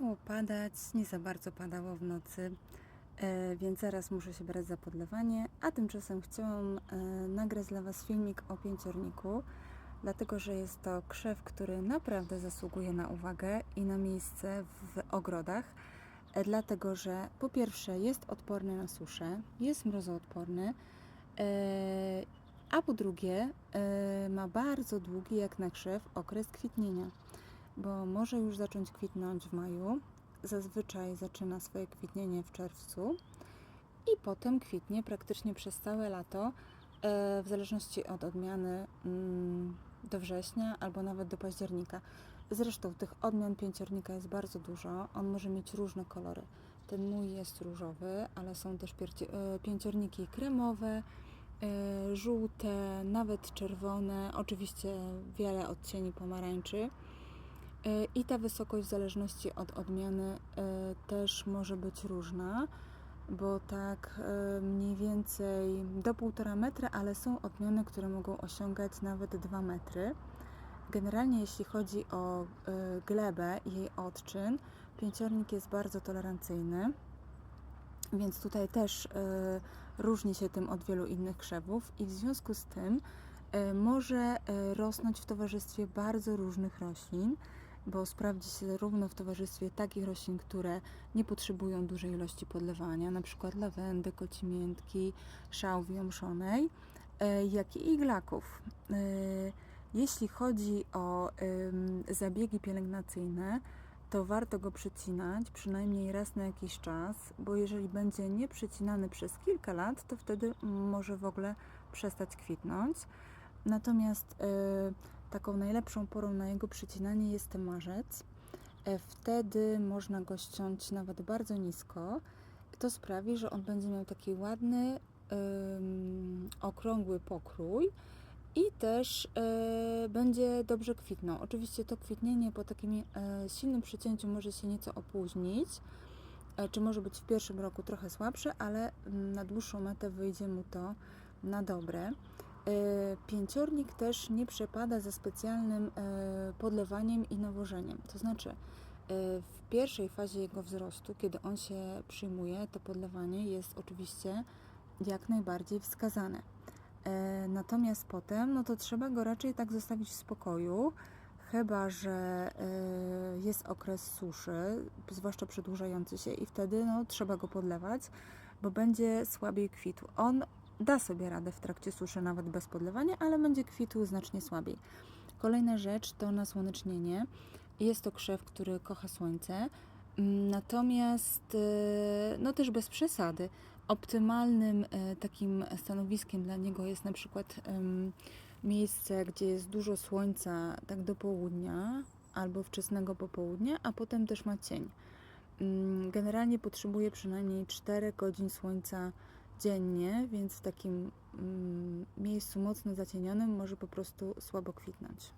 Miało padać, nie za bardzo padało w nocy, e, więc zaraz muszę się brać za podlewanie, a tymczasem chciałam e, nagrać dla Was filmik o pięciorniku, dlatego że jest to krzew, który naprawdę zasługuje na uwagę i na miejsce w ogrodach, e, dlatego że po pierwsze jest odporny na suszę, jest mrozoodporny, a po drugie ma bardzo długi jak na krzew okres kwitnienia bo może już zacząć kwitnąć w maju. Zazwyczaj zaczyna swoje kwitnienie w czerwcu i potem kwitnie praktycznie przez całe lato, e, w zależności od odmiany mm, do września albo nawet do października. Zresztą tych odmian pięciornika jest bardzo dużo. On może mieć różne kolory. Ten mój jest różowy, ale są też e, pięciorniki kremowe, e, żółte, nawet czerwone, oczywiście wiele odcieni pomarańczy. E, I ta wysokość w zależności od odmiany e, też może być różna, bo tak e, mniej więcej do 1,5 metra, ale są odmiany, które mogą osiągać nawet 2 metry. Generalnie jeśli chodzi o glebę i jej odczyn, pięciornik jest bardzo tolerancyjny, więc tutaj też różni się tym od wielu innych krzewów i w związku z tym może rosnąć w towarzystwie bardzo różnych roślin bo sprawdzi się zarówno w towarzystwie takich roślin, które nie potrzebują dużej ilości podlewania, przykład lawendy, kocimiętki, szałwi omszonej, e, jak i iglaków. E, Jeśli chodzi o zabiegi pielęgnacyjne, to warto go przycinać przynajmniej raz na jakiś czas, bo jeżeli będzie nieprzycinany przez kilka lat, to wtedy może w ogóle przestać kwitnąć. Natomiast e, taką najlepszą porą na jego przycinanie jest marzec. E, Wtedy można go ściąć nawet bardzo nisko. To sprawi, że on będzie miał taki ładny, okrągły pokrój i też e, będzie dobrze kwitnął. Oczywiście to kwitnienie po takim e, silnym przycięciu może się nieco opóźnić, e, czy może być w pierwszym roku trochę słabsze, ale mm, na dłuższą metę wyjdzie mu to na dobre. E, Pięciornik też nie przepada za specjalnym e, podlewaniem i nawożeniem. To znaczy, e, w pierwszej fazie jego wzrostu, kiedy on się przyjmuje, to podlewanie jest oczywiście jak najbardziej wskazane. Natomiast potem, no to trzeba go raczej tak zostawić w spokoju, chyba że jest okres suszy, zwłaszcza przedłużający się, i wtedy no, trzeba go podlewać, bo będzie słabiej kwitł. On da sobie radę w trakcie suszy nawet bez podlewania, ale będzie kwitł znacznie słabiej. Kolejna rzecz to nasłonecznienie. Jest to krzew, który kocha słońce, natomiast e, no też bez przesady. Optymalnym e, takim stanowiskiem dla niego jest na przykład miejsce, gdzie jest dużo słońca, tak do południa albo wczesnego popołudnia, a potem też ma cień. Generalnie potrzebuje przynajmniej 4 godzin słońca dziennie, więc w takim mm, miejscu mocno zacienionym może po prostu słabo kwitnąć.